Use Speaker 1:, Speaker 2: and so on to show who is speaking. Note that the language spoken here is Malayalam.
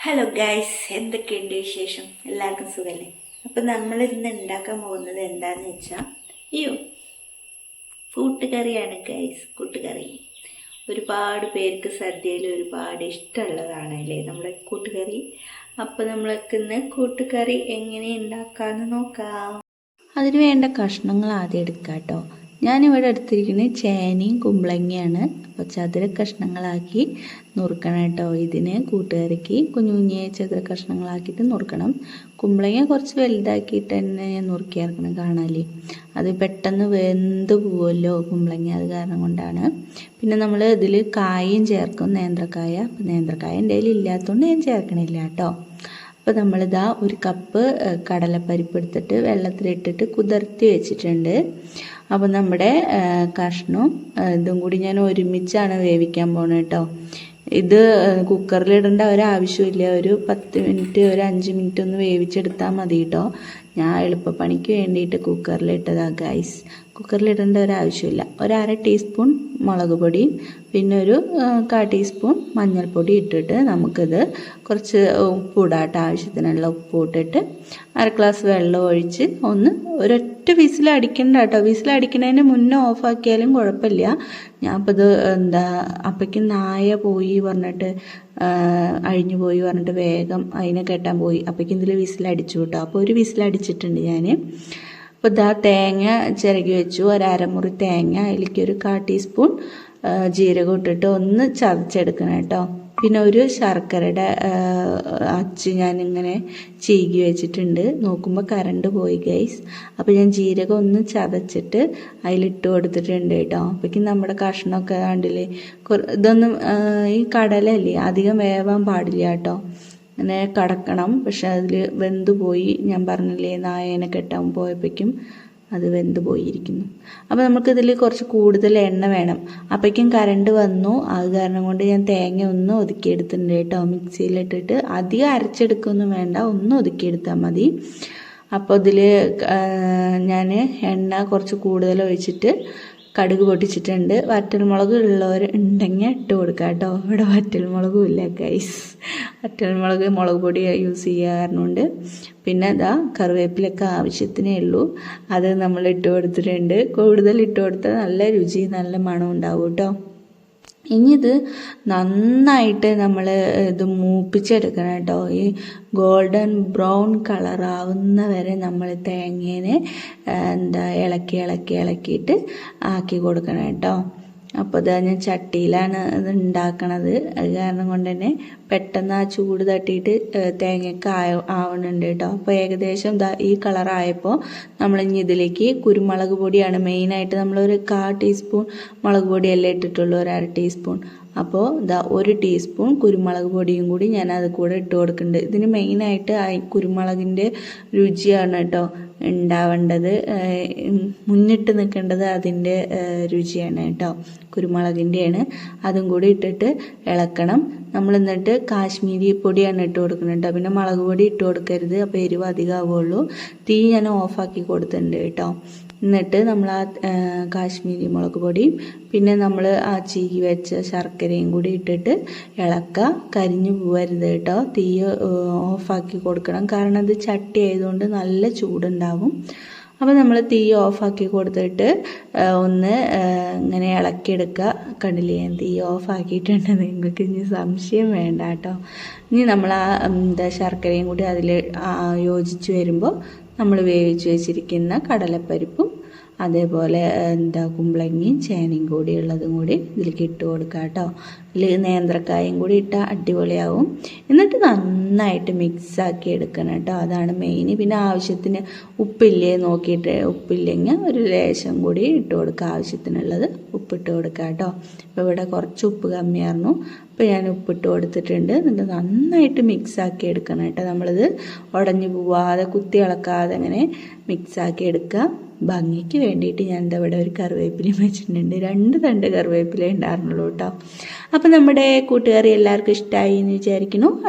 Speaker 1: ഹലോ ഗൈസ് എന്തൊക്കെയുണ്ട് വിശേഷം? എല്ലാവർക്കും സുഖമല്ലേ അപ്പം നമ്മൾ ഇന്ന് ഉണ്ടാക്കാൻ പോകുന്നത് എന്താന്ന് വെച്ചാൽ അയ്യോ കൂട്ടുകറിയാണ് ഗൈസ് കൂട്ടുകറി. ഒരുപാട് പേർക്ക് സദ്യയിൽ ഒരുപാട് ഇഷ്ടമുള്ളതാണ് അല്ലേ? നമ്മുടെ കൂട്ടുകറി. അപ്പോൾ നമ്മളൊക്കെ ഇന്ന് കൂട്ടുകറി എങ്ങനെ ഉണ്ടാക്കാമെന്ന് നോക്കാം. അതിന് വേണ്ട കഷ്ണങ്ങൾ ആദ്യം എടുക്കാം കേട്ടോ ഞാനിവിടെ എടുത്തിരിക്കുന്നത് ചേനയും കുമ്പളങ്ങയാണ്. അപ്പോൾ ചതുര കഷ്ണങ്ങളാക്കി നുറുക്കണം കേട്ടോ. ഇതിന് കൂട്ടുകറിക്ക് കുഞ്ഞു കുഞ്ഞേ ചതുര കഷ്ണങ്ങളാക്കിയിട്ട് നുറുക്കണം. കുമ്പളങ്ങ കുറച്ച് വലുതാക്കിയിട്ട് തന്നെ ഞാൻ നുറുക്കി ഇറക്കണം കാണാല്ലേ? അത് പെട്ടെന്ന് വെന്ത് പോവുമല്ലോ കുമ്പളങ്ങ. അത് കാരണം കൊണ്ടാണ്. പിന്നെ നമ്മൾ ഇതിൽ കായും ചേർക്കും നേന്ത്രക്കായ. അപ്പം നേന്ത്രക്കായ എന്റെ കയ്യിൽ ഇല്ലാത്തതുകൊണ്ട് ഞാൻ ചേർക്കണില്ല കേട്ടോ. അപ്പോൾ നമ്മളിതാ ഒരു കപ്പ് കടലപ്പരിപ്പ് എടുത്തിട്ട് വെള്ളത്തിലിട്ടിട്ട് കുതിർത്തി വെച്ചിട്ടുണ്ട്. അപ്പോൾ നമ്മുടെ കഷ്ണവും ഇതും കൂടി ഞാൻ ഒരുമിച്ചാണ് വേവിക്കാൻ പോണത് കേട്ടോ ഇത് കുക്കറിലിടേണ്ട ഒരാവശ്യമില്ല. ഒരു പത്ത് മിനിറ്റ് ഒരു അഞ്ച് മിനിറ്റ് ഒന്ന് വേവിച്ചെടുത്താൽ മതി കേട്ടോ ഞാൻ എളുപ്പപ്പണിക്ക് വേണ്ടിയിട്ട് കുക്കറിലിട്ടതാണ് ഗൈസ് കുക്കറിലിടേണ്ട ഒരാവശ്യമില്ല. ഒരു അര ടീസ്പൂൺ മുളക് പൊടി പിന്നെ ഒരു കാ ടീസ്പൂൺ മഞ്ഞൾപ്പൊടി ഇട്ടിട്ട് നമുക്കിത് കുറച്ച് ഉപ്പിടാട്ട് ആവശ്യത്തിനുള്ള ഉപ്പ് ഇട്ടിട്ട് അര ഗ്ലാസ് വെള്ളം ഒഴിച്ച് ഒന്ന് ഒരൊറ്റ വിസിൽ അടിക്കണ്ട കേട്ടോ. വിസിൽ അടിക്കുന്നതിന് മുന്നേ ഓഫാക്കിയാലും കുഴപ്പമില്ല. ഞാൻ അപ്പോൾ ഇത് എന്താ അപ്പയ്ക്ക് നായ പോയി പറഞ്ഞിട്ട് അഴിഞ്ഞു പോയി പറഞ്ഞിട്ട് വേഗം അതിനെ കെട്ടാൻ പോയി. അപ്പയ്ക്ക് ഇതിൽ വിസിലടിച്ചു കേട്ടോ. അപ്പോൾ ഒരു വിസിലടിച്ചിട്ടുണ്ട് ഞാൻ അപ്പോൾ ഇതാ തേങ്ങ ചിരകി വെച്ചു. ഒരു അരമുറി തേങ്ങ അതിലേക്ക് ഒരു കാ ടീസ്പൂൺ ജീരകം ഇട്ടിട്ട് ഒന്ന് ചതച്ചെടുക്കണം കേട്ടോ. പിന്നെ ഒരു ശർക്കരയുടെ അച്ച് ഞാനിങ്ങനെ ചീകി വെച്ചിട്ടുണ്ട്. നോക്കുമ്പോൾ കറണ്ട് പോയി ഗൈസ്. അപ്പോൾ ഞാൻ ജീരകം ഒന്ന് ചതച്ചിട്ട് അതിലിട്ട് കൊടുത്തിട്ടുണ്ട് കേട്ടോ. അപ്പോഴേക്കും നമ്മുടെ കഷ്ണമൊക്കെ കണ്ടില്ലേ? ഇതൊന്നും ഈ കടലല്ലേ അധികം വേവാൻ പാടില്ല കേട്ടോ. അങ്ങനെ കടക്കണം. പക്ഷെ അതിൽ വെന്ത് പോയി. ഞാൻ പറഞ്ഞില്ലേ നായേനെ കെട്ടാൻ പോയപ്പോഴേക്കും അത് വെന്ത് പോയിരിക്കുന്നു. അപ്പോൾ നമുക്കിതിൽ കുറച്ച് കൂടുതൽ എണ്ണ വേണം. അപ്പോഴേക്കും കറണ്ട് വന്നു. അത് കാരണം കൊണ്ട് ഞാൻ തേങ്ങ ഒന്ന് ഒതുക്കിയെടുത്തിട്ടുണ്ട് കേട്ടോ. മിക്സിയിലിട്ടിട്ട്. അധികം അരച്ചെടുക്കൊന്നും വേണ്ട. ഒന്ന് ഒതുക്കിയെടുത്താൽ മതി. അപ്പോൾ ഇതിൽ ഞാൻ എണ്ണ കുറച്ച് കൂടുതൽ ഒഴിച്ചിട്ട് കടുക് പൊട്ടിച്ചിട്ടുണ്ട്. വറ്റൽമുളക് ഉള്ളവർ ഉണ്ടെങ്കിൽ ഇട്ട് കൊടുക്കുക കേട്ടോ ഇവിടെ വറ്റൽമുളകും ഇല്ല ഗൈസ് വറ്റൽമുളക് മുളക് പൊടി യൂസ് ചെയ്യാറുണ്ട്. പിന്നെ അതാ കറിവേപ്പിലൊക്കെ ആവശ്യത്തിനേ ഉള്ളൂ. അത് നമ്മൾ ഇട്ട് കൊടുത്തിട്ടുണ്ട്. കൂടുതൽ ഇട്ട് കൊടുത്താൽ നല്ല രുചി നല്ല മണം ഉണ്ടാവും കേട്ടോ ഇനി ഇത് നന്നായിട്ട് നമ്മൾ ഇത് മൂപ്പിച്ചെടുക്കണം കേട്ടോ. ഈ ഗോൾഡൻ ബ്രൗൺ കളറാവുന്ന വരെ നമ്മൾ തേങ്ങേനെ എന്താ ഇളക്കി ഇളക്കി ഇളക്കിയിട്ട് ആക്കി കൊടുക്കണം കേട്ടോ. അപ്പോൾ ഇതാ ഞാൻ ചട്ടിയിലാണ് ഇത് ഉണ്ടാക്കണത്. അത് കാരണം കൊണ്ട് തന്നെ പെട്ടെന്ന് ആ ചൂട് തട്ടിയിട്ട് തേങ്ങയൊക്കെ ആയ ആവണുണ്ട് കേട്ടോ. അപ്പോൾ ഏകദേശം ഈ കളറായപ്പോൾ ഇനി ഇതിലേക്ക് കുരുമുളക് പൊടിയാണ്. മെയിനായിട്ട് നമ്മളൊരു കാ ടീസ്പൂൺ മുളക് പൊടിയല്ലേ ഇട്ടിട്ടുള്ളൂ ഒരു അര ടീസ്പൂൺ അപ്പോൾ ഇതാ ഒരു ടീസ്പൂൺ കുരുമുളക് പൊടിയും കൂടി ഞാൻ അത് കൂടെ ഇട്ട് കൊടുക്കുന്നുണ്ട്. ഇതിന് മെയിനായിട്ട് ആ കുരുമുളകിന്റെ രുചിയാണ് കേട്ടോ ഉണ്ടാവേണ്ടത്. മുന്നിട്ട് നിൽക്കേണ്ടത് അതിന്റെ രുചിയാണ് കേട്ടോ. കുരുമുളകിന്റെയാണ് അതും കൂടി ഇട്ടിട്ട് ഇളക്കണം. നമ്മൾ എന്നിട്ട് കാശ്മീരി പൊടിയാണ് ഇട്ട് കൊടുക്കുന്നത് കേട്ടോ. പിന്നെ മുളക് പൊടി ഇട്ട് കൊടുക്കരുത്. അപ്പോൾ എരിവ് അധികമാവുള്ളൂ തീ ഞാൻ ഓഫാക്കി കൊടുത്തിട്ടുണ്ട് കേട്ടോ. എന്നിട്ട് നമ്മൾ ആ കാശ്മീരി മുളക് പൊടിയും പിന്നെ നമ്മൾ ആ ചീകി വെച്ച ശർക്കരയും കൂടി ഇട്ടിട്ട് ഇളക്കുക കരിഞ്ഞു പോവരുത് കേട്ടോ. തീ ഓഫാക്കി കൊടുക്കണം. കാരണം അത് ചട്ടി ആയതുകൊണ്ട് നല്ല ചൂടുണ്ടാവും. അപ്പോൾ നമ്മൾ തീ ഓഫാക്കി കൊടുത്തിട്ട് ഒന്ന് ഇങ്ങനെ ഇളക്കിയെടുക്കുക കണ്ടില്ലേ? ഞാൻ തീ ഓഫാക്കിയിട്ടുണ്ട്. നിങ്ങൾക്ക് ഇനി സംശയം വേണ്ട കേട്ടോ. ഇനി നമ്മൾ ആ എന്താ ശർക്കരയും കൂടി അതിൽ യോജിച്ച് വരുമ്പോൾ നമ്മൾ വേവിച്ച് വെച്ചിരിക്കുന്ന കടലപ്പരിപ്പും അതേപോലെ എന്താ കുമ്പളങ്ങയും ചേനയും കൂടി ഉള്ളതും കൂടി ഇതിലേക്ക് ഇട്ട് കൊടുക്കുക കേട്ടോ. ഇതിൽ നേന്ത്രക്കായും കൂടി ഇട്ടാൽ അടിപൊളിയാവും. എന്നിട്ട് നന്നായിട്ട് മിക്സാക്കി എടുക്കണം കേട്ടോ. അതാണ് മെയിൻ പിന്നെ ആവശ്യത്തിന് ഉപ്പില്ലേ നോക്കിയിട്ട് ഉപ്പില്ലെങ്കിൽ ഒരു ലേശം കൂടി ഇട്ട് കൊടുക്കുക ആവശ്യത്തിനുള്ളത് ഉപ്പിട്ട് കൊടുക്കുക കേട്ടോ. അപ്പോൾ ഇവിടെ കുറച്ച് ഉപ്പ് കമ്മിയായിരുന്നു അപ്പോൾ ഞാൻ ഉപ്പിട്ട് കൊടുത്തിട്ടുണ്ട്. എന്നിട്ട് നന്നായിട്ട് മിക്സാക്കി എടുക്കണം കേട്ടോ. നമ്മളിത് ഉടഞ്ഞു പോവാതെ കുത്തി ഇളക്കാതെ അങ്ങനെ മിക്സാക്കി എടുക്കുക. ഭംഗിക്ക് വേണ്ടിയിട്ട് ഞാൻ എന്താ ഇവിടെ ഒരു കറിവേപ്പിലയും വെച്ചിട്ടുണ്ട്. രണ്ട് തണ്ട് കറിവേപ്പില ഉണ്ടായിരുന്നുള്ളൂ കേട്ടോ. അപ്പോൾ നമ്മുടെ കൂട്ടുകാരി എല്ലാവർക്കും ഇഷ്ടമായി എന്ന് വിചാരിക്കുന്നു.